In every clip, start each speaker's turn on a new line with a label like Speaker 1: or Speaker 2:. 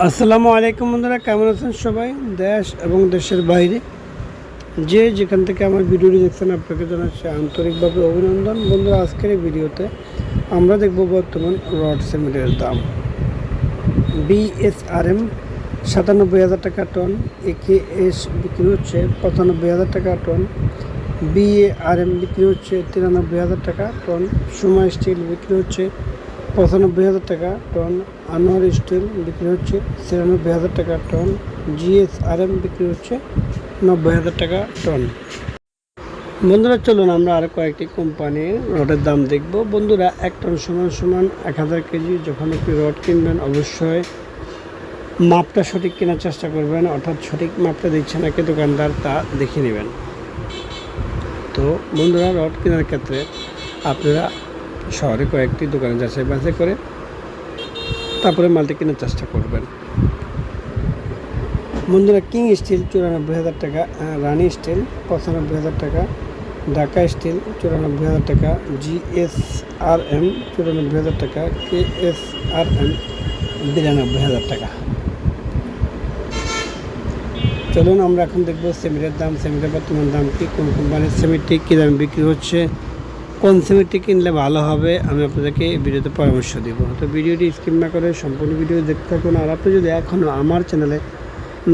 Speaker 1: আসসালামু আলাইকুম বন্ধুরা, কেমন আছেন সবাই? দেশ এবং দেশের বাইরে। যে যেখান থেকে আমার ভিডিওটি দেখছেন, আপনাকে জানাচ্ছি আন্তরিকভাবে অভিনন্দন। বন্ধুরা, আজকের এই ভিডিওতে আমরা দেখব বর্তমান রড সিমেন্টের দাম। বিএসআরএম সাতানব্বই হাজার টাকা টন একে এস বিক্রি হচ্ছে পঁচানব্বই হাজার টাকা টন বিএআরএম বিক্রি হচ্ছে তিরানব্বই হাজার টাকা টন সুমা স্টিল বিক্রি হচ্ছে পঁচানব্বই হাজার টাকা টন আনোয়ার স্টিল বিক্রি হচ্ছে ছিয়ানব্বই হাজার টাকা টন, জিএসআরএম বিক্রি হচ্ছে নব্বই হাজার টাকা টন। বন্ধুরা, চলুন আমরা আরও কয়েকটি কোম্পানির রডের দাম দেখব। বন্ধুরা, এক টন সমান সমান এক হাজার কেজি। যখন আপনি রড কিনবেন, অবশ্যই মাপটা সঠিক কেনার চেষ্টা করবেন, অর্থাৎ সঠিক মাপটা দিচ্ছে নাকি দোকানদার তা দেখে নেবেন। তো বন্ধুরা, রড কেনার ক্ষেত্রে আপনারা শহরে কয়েকটি দোকানে যাচাই বাছাই করে তারপরে মালটি কেনার চেষ্টা করবেন। বন্ধুরা কিং স্টিল চুরানব্বই হাজার টাকা রানি স্টিল পঁচানব্বই হাজার টাকা ঢাকা স্টিল চুরানব্বই হাজার টাকা জিএসআর এম চুরানব্বই হাজার টাকা কে এস আর এম বিরানব্বই হাজার টাকা। চলুন, আমরা এখন দেখব সিমেন্টের দাম সিমেন্টের বর্তমান দাম কি, কোন কোম্পানির সিমেন্টটি কী দামে বিক্রি হচ্ছে কোন সিমেন্টটি কিনলে ভালো হবে, আমি আপনাদেরকে ভিডিওতে পরামর্শ দিব। তো ভিডিওটি স্কিপ না করে সম্পূর্ণ ভিডিও দেখতে থাকুন। আর আপনি যদি এখনও আমার চ্যানেলে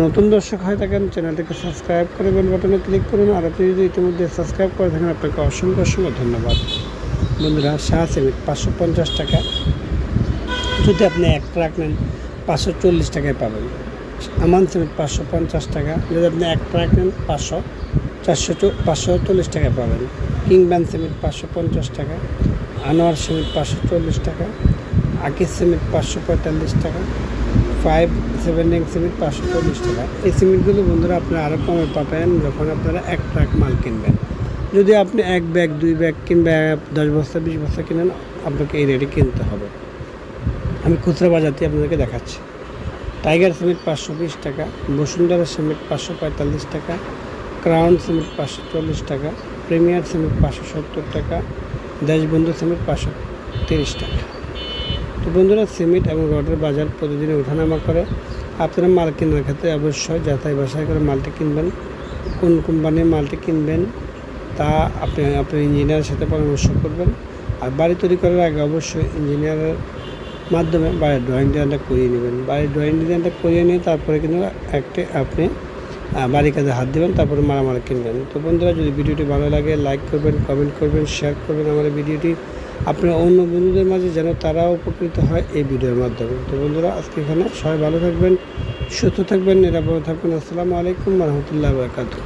Speaker 1: নতুন দর্শক হয়ে থাকেন, চ্যানেলটিকে সাবস্ক্রাইব করে বেল বাটনে ক্লিক করুন। আর আপনি যদি ইতিমধ্যে সাবস্ক্রাইব করে থাকেন, আপনাকে অসংখ্য অসংখ্য ধন্যবাদ। বন্ধুরা, শাহ সিমেন্ট পাঁচশো পঞ্চাশ টাকা। যদি আপনি এক ট্রাক নেন, পাঁচশো চল্লিশ টাকায় পাবেন। আমান সিমেন্ট পাঁচশো পঞ্চাশ টাকা। যদি আপনি এক ট্রাক নেন, পাঁচশো, চারশো পাঁচশো চল্লিশ টাকায় পাবেন। কিং ব্যান সিমেন্ট পাঁচশো পঞ্চাশ টাকা, আনোয়ার সিমেন্ট পাঁচশো চল্লিশ টাকা, আকিস সিমেন্ট পাঁচশো পঁয়তাল্লিশ টাকা, ফাইভ সেভেন সেভেন্টিং সিমেন্ট পাঁচশো চল্লিশ টাকা। এই সিমেন্টগুলো বন্ধুরা আপনারা আরও কমে পাবেন যখন আপনারা এক ট্রাক মাল কিনবেন। যদি আপনি এক ব্যাগ, দুই ব্যাগ কিংবা দশ বস্তা, বিশ বস্তা কিনেন, আপনাকে এই রেটে কিনতে হবে। আমি খুচরা বাজারটি আপনাদেরকে দেখাচ্ছি। টাইগার সিমেন্ট পাঁচশো বিশ টাকা, বসুন্ধরা সিমেন্ট পাঁচশো পঁয়তাল্লিশ টাকা, ক্রাউন সিমেন্ট পাঁচশো চল্লিশ টাকা প্রিমিয়ার সিমেন্ট পাঁচশো সত্তর টাকা, দেশবন্ধু সিমেন্ট পাঁচশো তিরিশ টাকা। তো বন্ধুরা, সিমেন্ট এবং রডের বাজার প্রতিদিন ওঠানামা করে। আপনারা মাল কেনার ক্ষেত্রে অবশ্যই যাচাই বাছাই করে মালটি কিনবেন। কোন কোম্পানির মালটি কিনবেন, তা আপনি, আপনার ইঞ্জিনিয়ারের সাথে পরামর্শ করবেন। আর বাড়ি তৈরি করার আগে অবশ্যই ইঞ্জিনিয়ারের মাধ্যমে বাড়ির ড্রয়িং ডিজাইনটা করিয়ে নেবেন। বাড়ির ড্রয়িং ডিজাইনটা করিয়ে নিয়ে তারপরে কিন্তু একটি আপনি বাড়ির কাজে হাত দেবেন, তারপরে মারামারি কিনবেন। তো বন্ধুরা, যদি ভিডিওটি ভালো লাগে লাইক করবেন কমেন্ট করবেন শেয়ার করবেন আমার ভিডিওটি। আপনার অন্য বন্ধুদের মাঝে যেন তারাও উপকৃত হয় এই ভিডিওর মাধ্যমে। তো বন্ধুরা, আজকে এখানে সবাই ভালো থাকবেন, সুস্থ থাকবেন, নিরাপদ থাকবেন। আসসালামু আলাইকুম রহমতুল্লাহ বরকাতু